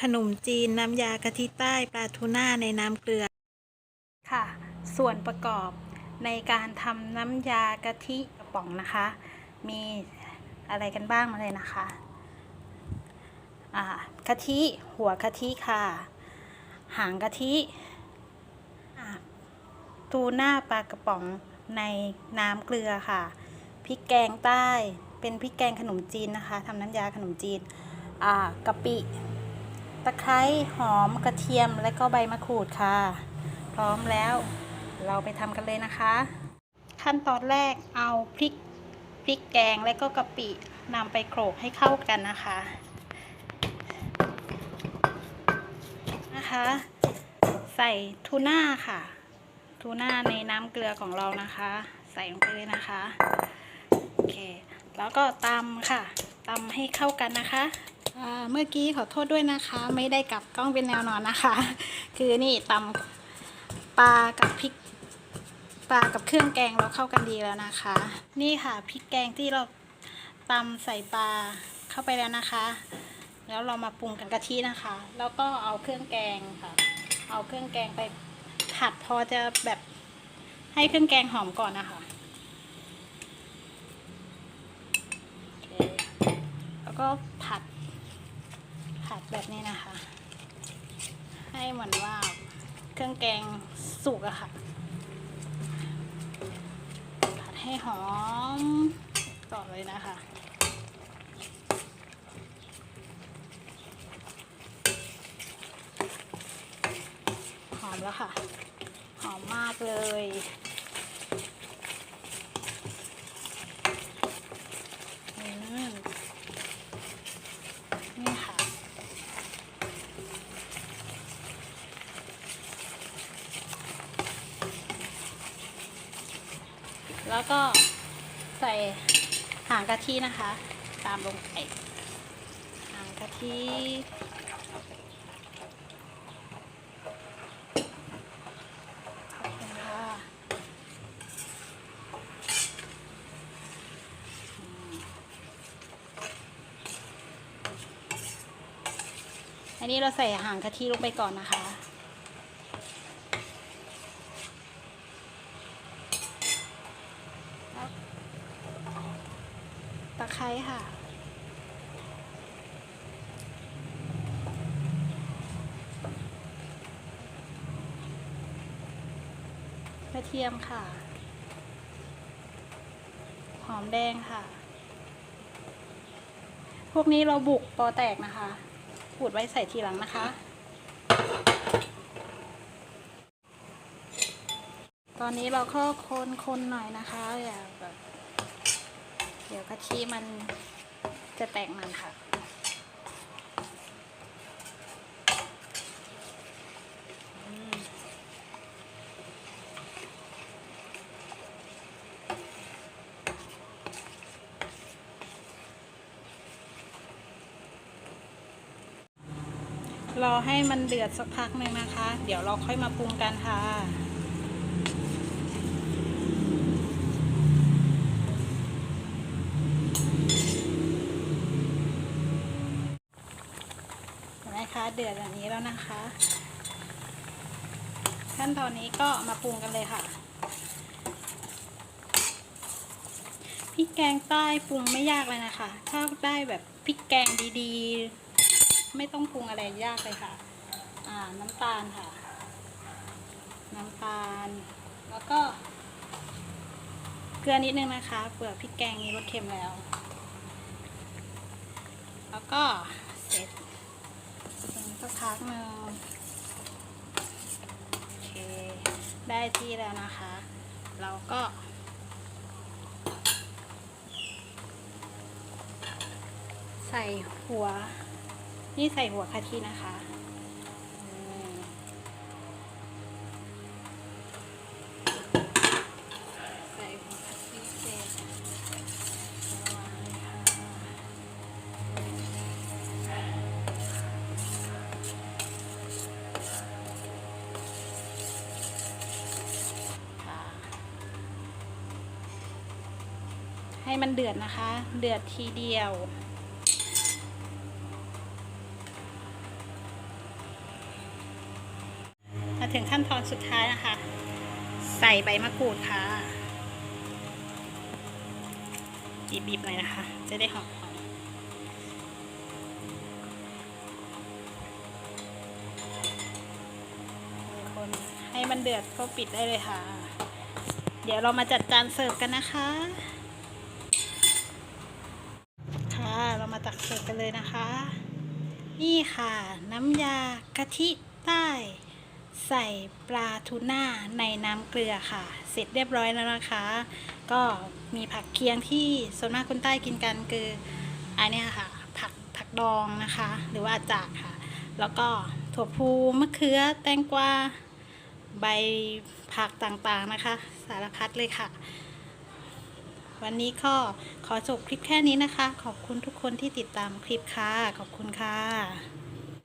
ขนมจีนน้ำยากะทิใต้ปลาทูน่าในน้ำเกลือ ค่ะ ส่วนประกอบในการทำน้ำยากะทิกระป๋องนะคะ มีอะไรกันบ้างมาเลยนะคะอ่ากะทิหัวกะทิค่ะ หางกะทิอ่าทูน่าปลากระป๋องในน้ำเกลือค่ะพริกแกงใต้เป็นพริกแกงขนมจีนนะคะทำน้ำยาขนมจีนอ่ากะปิ ตะไคร้หอมกระเทียมและก็ใบมะกรูดค่ะ พร้อมแล้วเราไปทำกันเลยนะคะ ขั้นตอนแรกเอาพริกพริกแกงและก็กะปินำไปโขลกให้เข้ากันนะคะนะคะ ใส่ทูน่าค่ะ ทูน่าในน้ำเกลือของเรานะคะ ใส่ลงไปเลยนะคะโอเคแล้วก็ตำค่ะ ตำให้เข้ากันนะคะเมื่อกี้ขอโทษด้วยนะคะ ไม่ได้กลับกล้องเป็นแนวนอนนะคะ คือนี่ตำปลากับพริกปลากับเครื่องแกงเราเข้ากันดีแล้วนะคะ นี่ค่ะพริกแกงที่เราตำใส่ปลาเข้าไปแล้วนะคะ แล้วเรามาปรุงกับกะทินะคะ แล้วก็เอาเครื่องแกงค่ะ เอาเครื่องแกงไปผัดพอจะแบบให้เครื่องแกงหอมก่อนนะคะโอเคแล้ว ก็ผัด ผัดแบบนี้นะคะ ให้เหมือนว่าเครื่องแกงสุกอะค่ะ ผัดให้หอมต่อเลยนะคะ หอมแล้วค่ะ หอมมากเลยอืมค่ะ แล้วก็ใส่หางกะทินะคะ ตามลงไปหางกะทิค่ะอันนี้เราใส่หางกะทิลงไปก่อนนะคะ ตะไคร้ค่ะ กระเทียมค่ะ หอมแดงค่ะ พวกนี้เราบุกปอแตกนะคะขูดไว้ใส่ทีหลังนะคะ ตอนนี้เราก็คนๆหน่อยนะคะอย่า เดี๋ยวกะทิมันจะแตกมันค่ะ รอให้มันเดือดสักพักหนึ่งนะคะ เดี๋ยวเราค่อยมาปรุงกันค่ะ เห็นไหมคะเดือดแบบนี้แล้วนะคะ ขั้นตอนนี้ก็มาปรุงกันเลยค่ะพริกแกงใต้ปรุงไม่ยากเลยนะคะ ถ้าได้แบบพริกแกงดีๆ ไม่ต้องปรุงอะไรยากเลยค่ะ อ่าน้ำตาลค่ะ น้ำตาล แล้วก็ เกลือนิดนึงนะคะเผื่อพริกแกงมีรสเค็มแล้ว แล้วก็ สักพักหนึ่งโอเค ได้ที่แล้วนะคะ เราก็ใส่หัว นี่ใส่หัวกะทินะคะอืมใส่หัวกะทิเสร็จวางเลยค่ะ ค่ะ ให้มันเดือดนะคะ เดือดทีเดียว มาถึงขั้นตอนสุดท้ายนะคะ ใส่ใบมะกรูดค่ะบีบๆหน่อยนะคะ จะได้หอมคนให้มันเดือดก็ปิดได้เลยค่ะ เดี๋ยวเรามาจัดจานเสิร์ฟกันนะคะ เสิร์ฟกันเลยนะคะ นี่ค่ะ น้ำยากะทิใต้ ใส่ปลาทูน่าในน้ำเกลือค่ะ เสร็จเรียบร้อยแล้วนะคะ ก็มีผักเคียงที่ส่วนมากคนใต้กินกันคืออันนี้ค่ะ ผักผักดองนะคะ หรือว่าจากค่ะ แล้วก็ถั่วพูมะเขือแตงกวาใบผักต่างๆนะคะ สารพัดเลยค่ะ วันนี้ก็ขอจบคลิปแค่นี้นะคะ ขอบคุณทุกคนที่ติดตามคลิปค่ะ ขอบคุณค่ะ